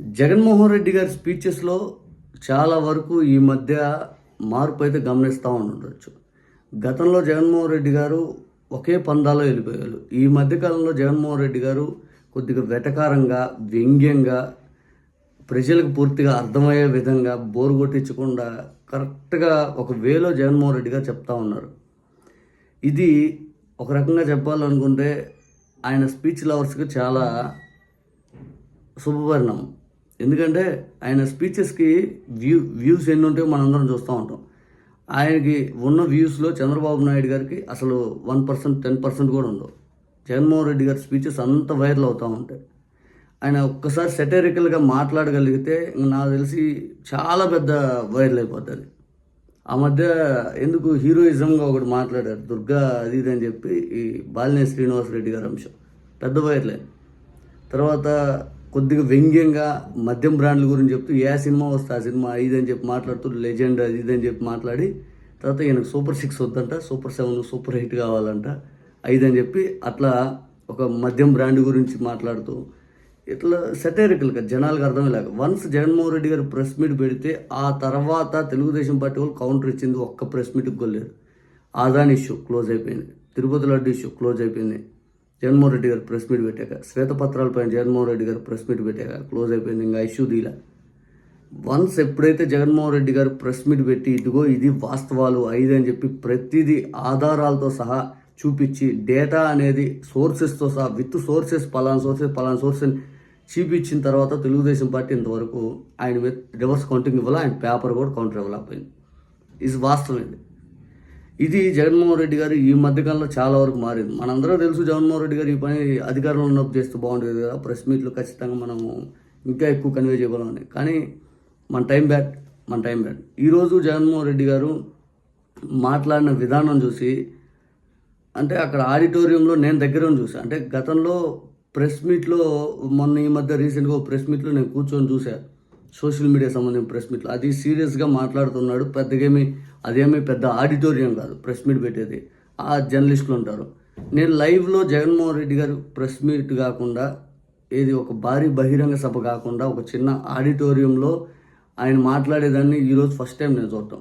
జగన్మోహన్ రెడ్డి గారి స్పీచెస్లో చాలా వరకు ఈ మధ్య మార్పు అయితే గమనిస్తూ ఉండొచ్చు. గతంలో జగన్మోహన్ రెడ్డి గారు ఒకే పందాలో వెళ్ళిపోయారు ఈ మధ్యకాలంలో జగన్మోహన్ రెడ్డి గారు కొద్దిగా వెటకారంగా వ్యంగ్యంగా ప్రజలకు పూర్తిగా అర్థమయ్యే విధంగా బోరు కొట్టించకుండా కరెక్ట్గా ఒక వేలో జగన్మోహన్ రెడ్డి గారు చెప్తా ఉన్నారు. ఇది ఒక రకంగా చెప్పాలనుకుంటే ఆయన స్పీచ్ లవర్స్కి చాలా శుభపరిణామం. ఎందుకంటే ఆయన స్పీచెస్కి వ్యూ వ్యూస్ ఎన్ని ఉంటాయో మనందరం చూస్తూ ఉంటాం. ఆయనకి ఉన్న వ్యూస్లో చంద్రబాబు నాయుడు గారికి అసలు వన్ పర్సెంట్ టెన్ పర్సెంట్ కూడా ఉండవు. జగన్మోహన్ రెడ్డి గారి స్పీచెస్ అంత వైరల్ అవుతూ ఉంటాయి. ఆయన ఒక్కసారి సెటరికల్గా మాట్లాడగలిగితే ఇంక నాకు తెలిసి చాలా పెద్ద వైరల్ అయిపోతుంది ఆ మధ్య ఎందుకు హీరోయిజంగా ఒకటి మాట్లాడారు దుర్గా అది ఇది అని చెప్పి ఈ బాలినే శ్రీనివాస్ రెడ్డి గారి అంశం. పెద్ద వైరలే. తర్వాత కొద్దిగా వ్యంగ్యంగా మద్యం బ్రాండ్ల గురించి చెప్తూ ఏ సినిమా వస్తే ఆ సినిమా ఇది అని చెప్పి మాట్లాడుతూ లెజెండ్ అది ఇది అని చెప్పి మాట్లాడి తర్వాత ఈయనకు సూపర్ సిక్స్ వద్దంట సూపర్ సెవెన్ సూపర్ హిట్ కావాలంట ఐదు అని చెప్పి అట్లా ఒక మద్యం బ్రాండ్ గురించి మాట్లాడుతూ ఇట్లా సెటైరికల్గా జనాలకు అర్థమయ్యేలాగ. వన్స్ జగన్మోహన్ రెడ్డి గారు ప్రెస్ మీట్ పెడితే ఆ తర్వాత తెలుగుదేశం పార్టీ వాళ్ళు కౌంటర్ ఇచ్చింది ఒక్క ప్రెస్ మీట్కి కొలేదు ఆదాని ఇష్యూ క్లోజ్ అయిపోయింది. తిరుపతి లడ్డు ఇష్యూ క్లోజ్ అయిపోయింది. జగన్మోహన్ రెడ్డి గారు ప్రెస్ మీట్ పెట్టాక శ్వేతపత్రాలపైన జగన్మోహన్ రెడ్డి గారు ప్రెస్ మీట్ పెట్టాక క్లోజ్ అయిపోయింది ఇంకా ఇష్యూ దీలా వన్స్ ఎప్పుడైతే జగన్మోహన్ రెడ్డి గారు ప్రెస్ మీట్ పెట్టి ఇదిగో ఇది వాస్తవాలు ఐదు అని చెప్పి ప్రతిదీ ఆధారాలతో సహా చూపించి డేటా అనేది సోర్సెస్తో సహా విత్ సోర్సెస్ పలానా సోర్సెస్ పలానా సోర్స్ అని చూపించిన తర్వాత తెలుగుదేశం పార్టీ ఇంతవరకు ఆయన మీద రివర్స్ కౌంటింగ్ ఇవ్వాలి ఆయన పేపర్ కూడా కౌంటర్ ఇవ్వలేకపోయింది ఇది వాస్తవం ఇది. ఇది జగన్మోహన్ రెడ్డి గారు ఈ మధ్యకాలంలో చాలా వరకు మారింది. మనందరూ తెలుసు జగన్మోహన్ రెడ్డి గారు ఈ పని అధికారంలో ఉన్నప్పుడు చేస్తే బాగుంటుంది కదా. ప్రెస్ మీట్లు ఖచ్చితంగా మనము ఇంకా ఎక్కువ కన్వే చేయగలమని. కానీ మన టైం బ్యాక్ మన టైం బ్యాక్. ఈరోజు జగన్మోహన్ రెడ్డి గారు మాట్లాడిన విధానం చూసి అంటే అక్కడ ఆడిటోరియంలో నేను దగ్గర చూసాను అంటే గతంలో ప్రెస్ మీట్లో మొన్న ఈ మధ్య రీసెంట్గా ప్రెస్ మీట్లో నేను కూర్చొని చూశాను సోషల్ మీడియా సంబంధించిన ప్రెస్ మీట్లో. అది సీరియస్గా మాట్లాడుతున్నాడు పెద్దగేమి అదేమీ పెద్ద ఆడిటోరియం కాదు ప్రెస్ మీట్ పెట్టేది. ఆ జర్నలిస్టులు ఉంటారు. నేను లైవ్లో జగన్మోహన్ రెడ్డి గారు ప్రెస్ మీట్ కాకుండా ఏది ఒక భారీ బహిరంగ సభ కాకుండా ఒక చిన్న ఆడిటోరియంలో ఆయన మాట్లాడేదాన్ని ఈరోజు ఫస్ట్ టైం నేను చూడటం.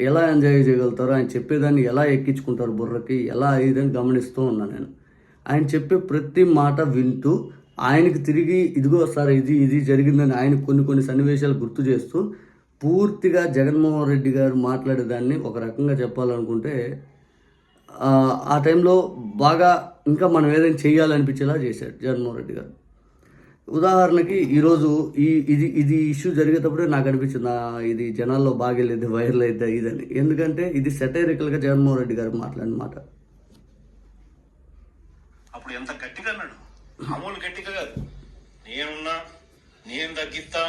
ఎలా ఎంజాయ్ చేయగలుగుతారో? ఆయన చెప్పేదాన్ని ఎలా ఎక్కించుకుంటారు బుర్రకి? ఎలా ఇదని గమనిస్తూ ఉన్నాను నేను. ఆయన చెప్పే ప్రతి మాట వింటూ ఆయనకి తిరిగి ఇదిగో సార్ ఇది ఇది జరిగిందని ఆయన కొన్ని కొన్ని సన్నివేశాలు గుర్తు చేస్తూ పూర్తిగా జగన్మోహన్ రెడ్డి గారు మాట్లాడేదాన్ని ఒక రకంగా చెప్పాలనుకుంటే ఆ, టైంలో బాగా ఇంకా మనం ఏదైనా చేయాలనిపించేలా చేశాడు జగన్మోహన్ రెడ్డి గారు. ఉదాహరణకి ఈరోజు ఈ ఇది ఇది ఇష్యూ జరిగేటప్పుడే నాకు అనిపించింది ఇది జనాల్లో బాగా వెళ్ళేది వైరల్ అయితే ఇదని. ఎందుకంటే ఇది సెటైరికల్గా జగన్మోహన్ రెడ్డి గారు మాట్లాడిన మాట. అప్పుడు ఎంత మామూలు గట్టిగా కాదు. నేనున్నా నేను తగ్గిస్తా.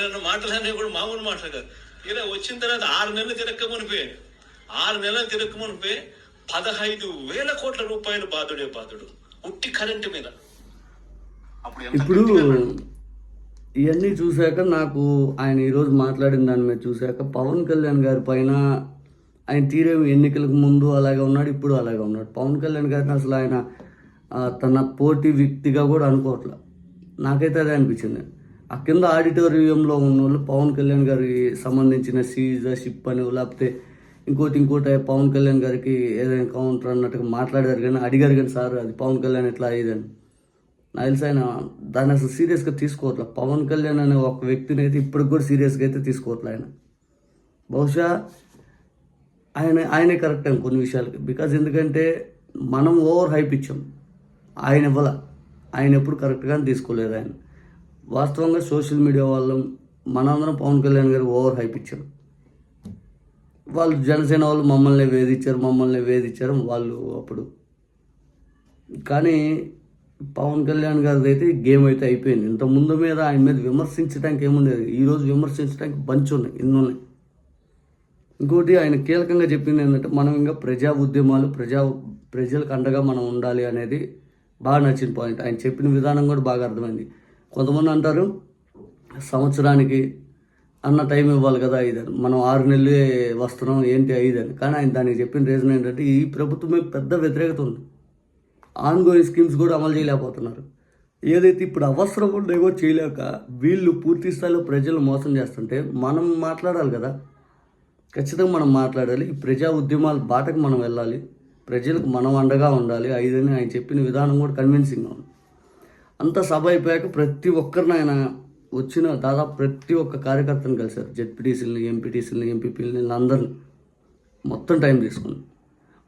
నన్ను మాటలన్నీ కూడా మామూలు మాటలు కాదు. ఇలా వచ్చిన తర్వాత ఆరు నెలలు తిరక్కమనిపోయి ఆరు నెలలు తిరక్కమనిపోయి పదహైదు వేల కోట్ల రూపాయలు బాధుడే బాధుడు. ఉట్టి కరెంటు మీద. ఇప్పుడు. ఇవన్నీ చూశాక నాకు ఆయన ఈరోజు మాట్లాడిన దాని మీద చూశాక పవన్ కళ్యాణ్ గారి పైన ఆయన తీరే ఎన్నికలకు ముందు అలాగే ఉన్నాడు ఇప్పుడు అలాగే ఉన్నాడు. పవన్ కళ్యాణ్ గారిని అసలు ఆయన తన పోటీ వ్యక్తిగా కూడా అనుకోవట్లే. నాకైతే అదే అనిపించింది. ఆ కింద ఆడిటోరియంలో ఉన్న వాళ్ళు పవన్ కళ్యాణ్ గారికి సంబంధించిన సీజర్షిప్ అని లేకపోతే ఇంకోటి ఇంకోటి పవన్ కళ్యాణ్ గారికి ఏదైనా కౌంటర్ అన్నట్టుగా మాట్లాడారు కానీ అడిగారు కానీ సార్ అది పవన్ కళ్యాణ్ ఎట్లా అయ్యేదని. నాకు తెలిసి ఆయన దాన్ని అసలు సీరియస్గా తీసుకోవట్లే. పవన్ కళ్యాణ్ అనే ఒక వ్యక్తిని అయితే ఇప్పటికి కూడా సీరియస్గా అయితే తీసుకోవట్లే ఆయన. బహుశా ఆయన ఆయనే కరెక్ట్ టైం కొన్ని విషయాలకి బికాజ్ ఎందుకంటే మనం ఓవర్ హైప్ ఇచ్చాం. ఆయన ఇవ్వాల. ఆయన ఎప్పుడు కరెక్ట్గా తీసుకోలేదు ఆయన. వాస్తవంగా సోషల్ మీడియా వాళ్ళం మనందరం పవన్ కళ్యాణ్ గారు ఓవర్ హైప్ ఇచ్చాం. వాళ్ళు జనసేన వాళ్ళు మమ్మల్ని వేధించారు మమ్మల్ని వేధించారు వాళ్ళు అప్పుడు. కానీ పవన్ కళ్యాణ్ గారిది అయితే గేమ్ అయితే అయిపోయింది. ఇంత ముందు మీద ఆయన మీద విమర్శించడానికి ఏముండేది? ఈరోజు విమర్శించడానికి బంచ్ ఉన్నాయి ఇన్ని ఉన్నాయి. ఇంకోటి ఆయన కీలకంగా చెప్పింది ఏంటంటే మనం ఇంకా ప్రజా ఉద్యమాలు ప్రజా ప్రజలకు అండగా మనం ఉండాలి అనేది బాగా నచ్చిన పాయింట్ ఆయన చెప్పిన విధానం కూడా బాగా అర్థమైంది. కొంతమంది అంటారు సంవత్సరానికి అన్న టైం ఇవ్వాలి కదా ఐదని మనం ఆరు నెలలే వస్తున్నాం ఏంటి ఐదని కానీ ఆయన దానికి చెప్పిన రీజన్ ఏంటంటే ఈ ప్రభుత్వమే పెద్ద వ్యతిరేకత ఉంది. ఆన్గోయింగ్ స్కీమ్స్ కూడా అమలు చేయలేకపోతున్నారు. ఏదైతే ఇప్పుడు అవసరం ఉండేవో చేయలేక వీళ్ళు పూర్తి స్థాయిలో ప్రజలు మోసం చేస్తుంటే మనం మాట్లాడాలి కదా. ఖచ్చితంగా మనం మాట్లాడాలి. ఈ ప్రజా ఉద్యమాల బాటకు మనం వెళ్ళాలి. ప్రజలకు మనం అండగా ఉండాలి. ఐదని ఆయన చెప్పిన విధానం కూడా కన్విన్సింగ్గా ఉంది. అంతా సభ అయిపోయాక ప్రతి ఒక్కరిని ఆయన వచ్చిన దాదాపు ప్రతి ఒక్క కార్యకర్తను కలిశారు. జెడ్పీటీసీలని ఎంపీటీసీలని ఎంపీపీలని అందరిని మొత్తం టైం తీసుకుని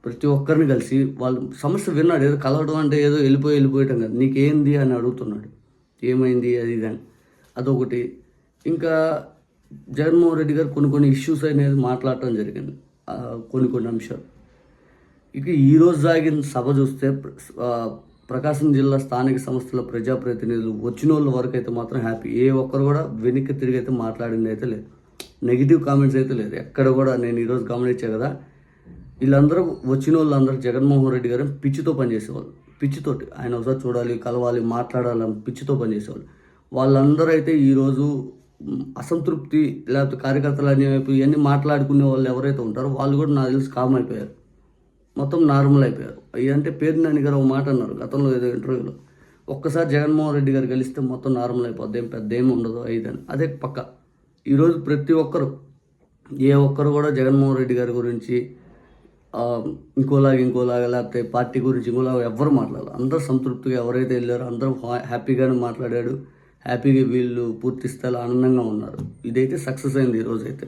ప్రతి ఒక్కరిని కలిసి వాళ్ళ సమస్య విన్నాడు. ఏదో కలవడం అంటే ఏదో వెళ్ళిపోయి వెళ్ళిపోయటం కాదు. నీకేంది అని అడుగుతున్నాడు. ఏమైంది అది ఇది అని. అదొకటి. ఇంకా జగన్మోహన్ రెడ్డి గారు కొన్ని కొన్ని ఇష్యూస్ అనేది మాట్లాడటం జరిగింది. కొన్ని కొన్ని అంశాలు. ఇక ఈరోజు సాగిన సభ చూస్తే ప్రకాశం జిల్లా స్థానిక సంస్థల ప్రజాప్రతినిధులు వచ్చిన వాళ్ళ వరకు అయితే మాత్రం హ్యాపీ ఏ ఒక్కరు కూడా వెనక్కి తిరిగి అయితే మాట్లాడింది అయితే లేదు. నెగిటివ్ కామెంట్స్ అయితే లేదు. ఎక్కడ కూడా నేను ఈరోజు గమనించా కదా. వీళ్ళందరూ వచ్చిన వాళ్ళందరూ జగన్మోహన్ రెడ్డి గారు పిచ్చితో పనిచేసేవాళ్ళు. పిచ్చితోటి. ఆయన ఒకసారి చూడాలి కలవాలి మాట్లాడాలని పిచ్చితో పనిచేసేవాళ్ళు. వాళ్ళందరూ అయితే ఈరోజు అసంతృప్తి లేకపోతే కార్యకర్తలు అనేవైపు ఇవన్నీ మాట్లాడుకునే వాళ్ళు ఎవరైతే ఉంటారో వాళ్ళు కూడా నాకు తెలిసి కామ్ అయిపోయారు. మొత్తం నార్మల్ అయిపోయారు. అంటే పేరు నాని గారు ఒక మాట అన్నారు గతంలో ఏదో ఇంటర్వ్యూలో ఒక్కసారి జగన్మోహన్ రెడ్డి గారు కలిస్తే మొత్తం నార్మల్ అయిపోద్ది ఏం పెద్ద ఏమి ఉండదు అయిదని అదే పక్క. ఈరోజు ప్రతి ఒక్కరు ఏ ఒక్కరు కూడా జగన్మోహన్ రెడ్డి గారి గురించి ఇంకోలాగా ఇంకోలాగా లేకపోతే పార్టీ గురించి ఇంకోలాగా ఎవరు మాట్లాడారు. అందరూ సంతృప్తిగా ఎవరైతే వెళ్ళారో అందరూ హా- హ్యాపీగానే మాట్లాడాడు. హ్యాపీగా వీళ్ళు పూర్తి స్థాయిలో ఆనందంగా ఉన్నారు. ఇదైతే సక్సెస్ అయింది ఈరోజైతే